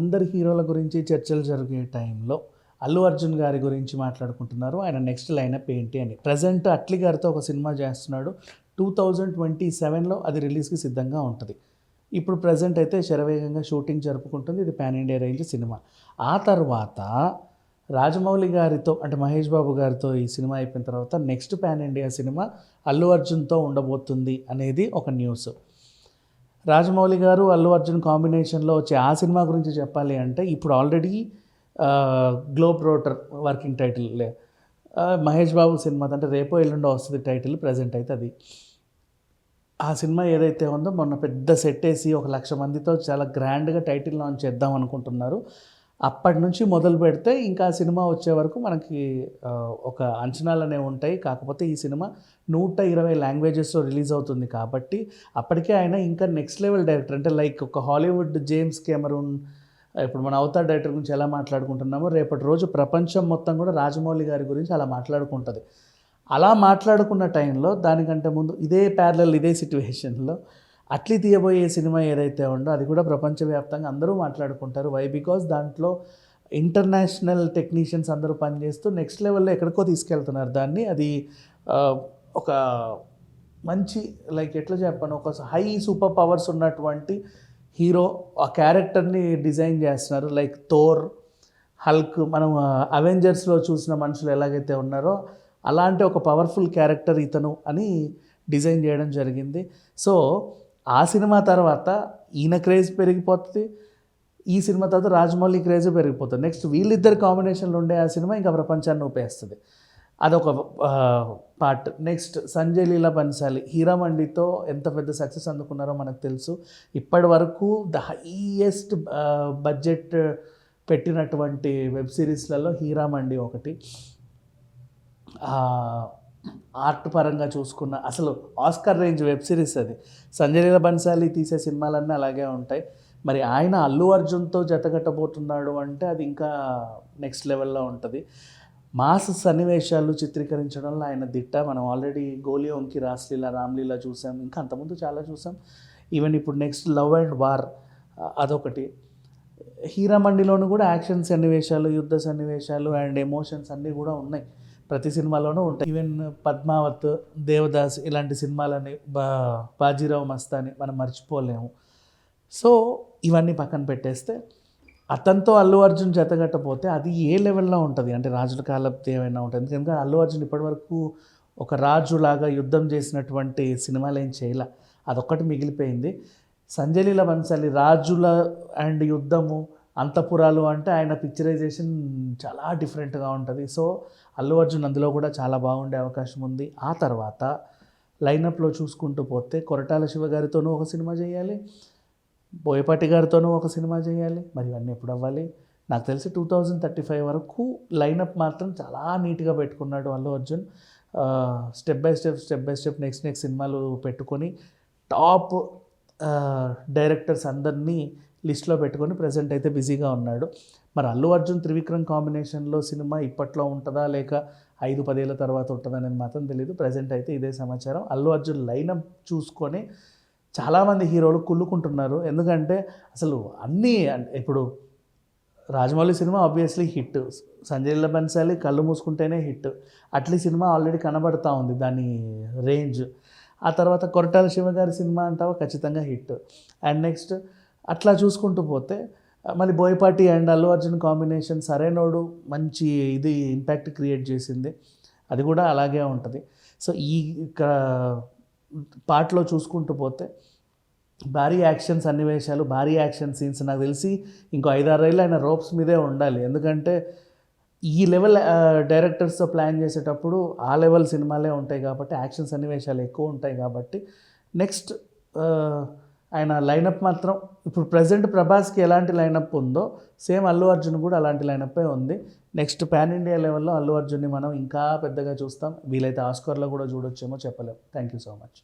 అందరి హీరోల గురించి చర్చలు జరిగే టైంలో అల్లు అర్జున్ గారి గురించి మాట్లాడుకుంటున్నారు. ఆయన నెక్స్ట్ లైనప్ ఏంటి అని. ప్రజెంట్ అట్లీ గారితో ఒక సినిమా చేస్తున్నాడు. టూ థౌజండ్ ట్వంటీ సెవెన్లో అది రిలీజ్కి సిద్ధంగా ఉంటుంది. ఇప్పుడు ప్రజెంట్ అయితే శరవేగంగా షూటింగ్ జరుపుకుంటుంది. ఇది పాన్ ఇండియా రేంజ్ సినిమా. ఆ తర్వాత రాజమౌళి గారితో అంటే మహేష్ బాబు గారితో ఈ సినిమా అయిపోయిన తర్వాత next pan India cinema Allu అర్జున్తో ఉండబోతుంది అనేది ఒక న్యూస్ రాజమౌళి గారు అల్లు అర్జున్ కాంబినేషన్లో వచ్చే ఆ సినిమా గురించి చెప్పాలి అంటే ఇప్పుడు already globetrotter working title Mahesh Babu cinema అంటే రేపో ఎల్లుండో వస్తుంది టైటిల్ ప్రజెంట్ అయితే అది. ఆ సినిమా ఏదైతే ఉందో మొన్న పెద్ద సెట్ వేసి ఒక లక్ష మందితో చాలా గ్రాండ్గా టైటిల్ లాంచ్ చేద్దాం అనుకుంటున్నారు. అప్పటి నుంచి మొదలు పెడితే ఇంకా సినిమా వచ్చే వరకు మనకి ఒక అంచనాలు అనేవి ఉంటాయి. కాకపోతే ఈ సినిమా నూట ఇరవై లాంగ్వేజెస్లో రిలీజ్ అవుతుంది కాబట్టి అప్పటికే ఆయన ఇంకా నెక్స్ట్ లెవెల్ డైరెక్టర్ అంటే లైక్ ఒక హాలీవుడ్ జేమ్స్ కెమరూన్ ఇప్పుడు మన అవతార్ డైరెక్టర్ గురించి ఎలా మాట్లాడుకుంటున్నామో రేపటి రోజు ప్రపంచం మొత్తం కూడా రాజమౌళి గారి గురించి అలా మాట్లాడుకుంటుంది. అలా మాట్లాడుకున్న టైంలో దానికంటే ముందు ఇదే ప్యారలల్ ఇదే సిచ్యువేషన్లో అట్లీ తీయబోయే సినిమా ఏదైతే ఉందో అది కూడా ప్రపంచవ్యాప్తంగా అందరూ మాట్లాడుకుంటారు. వై బికాస్ దాంట్లో ఇంటర్నేషనల్ టెక్నీషియన్స్ అందరూ పనిచేస్తూ నెక్స్ట్ లెవెల్లో ఎక్కడికో తీసుకెళ్తున్నారు. దాన్ని అది ఒక మంచి లైక్ ఎట్లా చెప్పాను ఒక హై సూపర్ పవర్స్ ఉన్నటువంటి హీరో ఆ క్యారెక్టర్ని డిజైన్ చేస్తున్నారు. లైక్ థోర్ హల్క్ మనం అవెంజర్స్లో చూసిన మనుషులు ఎలాగైతే ఉన్నారో అలాంటి ఒక పవర్ఫుల్ క్యారెక్టర్ ఇతను అని డిజైన్ చేయడం జరిగింది. సో ఆ సినిమా తర్వాత ఈయన క్రేజ్ పెరిగిపోతుంది ఈ సినిమా తర్వాత రాజమౌళి క్రేజ్ పెరిగిపోతుంది. నెక్స్ట్ వీళ్ళిద్దరు కాంబినేషన్లో ఉండే ఆ సినిమా ఇంకా ప్రపంచాన్ని ఊపేస్తుంది. అదొక పార్ట్ నెక్స్ట్ సంజయ్ లీలా బన్సాలి హీరామండితో ఎంత పెద్ద సక్సెస్ అందుకున్నారో మనకు తెలుసు. ఇప్పటి వరకు ద హైయెస్ట్ బడ్జెట్ పెట్టినటువంటి వెబ్ సిరీస్లలో హీరామండి ఒకటి. ఆర్ట్ పరంగా చూసుకున్న అసలు ఆస్కర్ రేంజ్ వెబ్ సిరీస్ అది. సంజయ్ లీలా బన్సాలి తీసే సినిమాలన్నీ అలాగే ఉంటాయి. మరి ఆయన అల్లు అర్జున్తో జతగట్టబోతున్నాడు అంటే అది ఇంకా నెక్స్ట్ లెవెల్లో ఉంటుంది. మాస్ సన్నివేశాలు చిత్రీకరించడంలో ఆయన దిట్ట. మనం ఆల్రెడీ గోలి ఒంకి రాస్లీల రామ్లీల చూసాం. ఇంకా అంతకుముందు చాలా చూసాం. ఈవెన్ ఇప్పుడు నెక్స్ట్ లవ్ అండ్ వార్ అదొకటి. హీరామండిలోను కూడా యాక్షన్ సన్నివేశాలు యుద్ధ సన్నివేశాలు అండ్ ఎమోషన్స్ అన్నీ కూడా ఉన్నాయి. ప్రతి సినిమాలోనూ ఉంటాయి. ఈవెన్ పద్మావత్ దేవదాస్ ఇలాంటి సినిమాలని బా బాజీరావు మస్తాని మనం మర్చిపోలేము. సో ఇవన్నీ పక్కన పెట్టేస్తే అతనితో అల్లు అర్జున్ జతగట్టపోతే అది ఏ లెవెల్లో ఉంటుంది? అంటే రాజుల కాలపు ఏమైనా ఉంటుంది? ఎందుకంటే అల్లు అర్జున్ ఇప్పటివరకు ఒక రాజులాగా యుద్ధం చేసినటువంటి సినిమాలు ఏం చేయలే. అదొక్కటి మిగిలిపోయింది. సంజలీల లీల బన్సాలి రాజుల అండ్ యుద్ధము అంతపురాలు అంటే ఆయన పిక్చరైజేషన్ చాలా డిఫరెంట్గా ఉంటుంది. సో అల్లు అర్జున్ అందులో కూడా చాలా బాగుండే అవకాశం ఉంది. ఆ తర్వాత లైనప్లో చూసుకుంటూ పోతే కొరటాల శివ గారితోనూ ఒక సినిమా చేయాలి బోయపాటి గారితోనూ ఒక సినిమా చేయాలి మరి ఇవన్నీ ఎప్పుడు అవ్వాలి? నాకు తెలిసి టూ థౌజండ్ థర్టీ ఫైవ్ వరకు లైనప్ మాత్రం చాలా నీట్గా పెట్టుకున్నాడు Allu Arjun. Step by step step by step next next సినిమాలు పెట్టుకొని టాప్ డైరెక్టర్స్ అందరినీ లిస్ట్లో పెట్టుకొని ప్రజెంట్ అయితే బిజీగా ఉన్నాడు. మరి అల్లు అర్జున్ త్రివిక్రమ్ కాంబినేషన్లో సినిమా ఇప్పట్లో ఉంటుందా లేక ఐదు పదేళ్ళ తర్వాత ఉంటుందా అనేది మాత్రం తెలియదు ప్రజెంట్ అయితే ఇదే సమాచారం. అల్లు అర్జున్ లైనప్ చూసుకొని చాలామంది హీరోలు కుళ్ళుకుంటున్నారు. ఎందుకంటే అసలు అన్నీ ఇప్పుడు Rajamouli cinema obviously hit. Sanjay Leela Bhansali కళ్ళు మూసుకుంటేనే హిట్. అట్లీ సినిమా ఆల్రెడీ కనబడతా ఉంది దాని రేంజ్. ఆ తర్వాత కొరటాల శివ గారి సినిమా అంటావా? ఖచ్చితంగా హిట్. అండ్ నెక్స్ట్ అట్లా చూసుకుంటూ పోతే మళ్ళీ బోయపాటి అండ్ అల్లు అర్జున్ కాంబినేషన్ సరైనోడు మంచి ఇది ఇంపాక్ట్ క్రియేట్ చేసింది. అది కూడా అలాగే ఉంటుంది. సో ఈ పార్ట్లో చూసుకుంటూ పోతే భారీ యాక్షన్ సన్నివేశాలు భారీ యాక్షన్ సీన్స్ నాకు తెలిసి ఇంకో ఐదారేళ్ళు ఆయన రోప్స్ మీదే ఉండాలి. ఎందుకంటే ఈ లెవెల్ డైరెక్టర్స్తో ప్లాన్ చేసేటప్పుడు ఆ లెవెల్ సినిమాలే ఉంటాయి కాబట్టి యాక్షన్ సన్నివేశాలు ఎక్కువ ఉంటాయి కాబట్టి నెక్స్ట్ ఆయన లైనప్ మాత్రం ఇప్పుడు ప్రజెంట్ ప్రభాస్కి ఎలాంటి లైనప్ ఉందో సేమ్ అల్లు అర్జున్ కూడా అలాంటి లైనప్పే ఉంది. నెక్స్ట్ పాన్ ఇండియా లెవెల్లో అల్లు అర్జున్ని మనం ఇంకా పెద్దగా చూస్తాం. వీలైతే ఆస్కర్లో కూడా చూడొచ్చేమో చెప్పలేము థ్యాంక్ యూ సో మచ్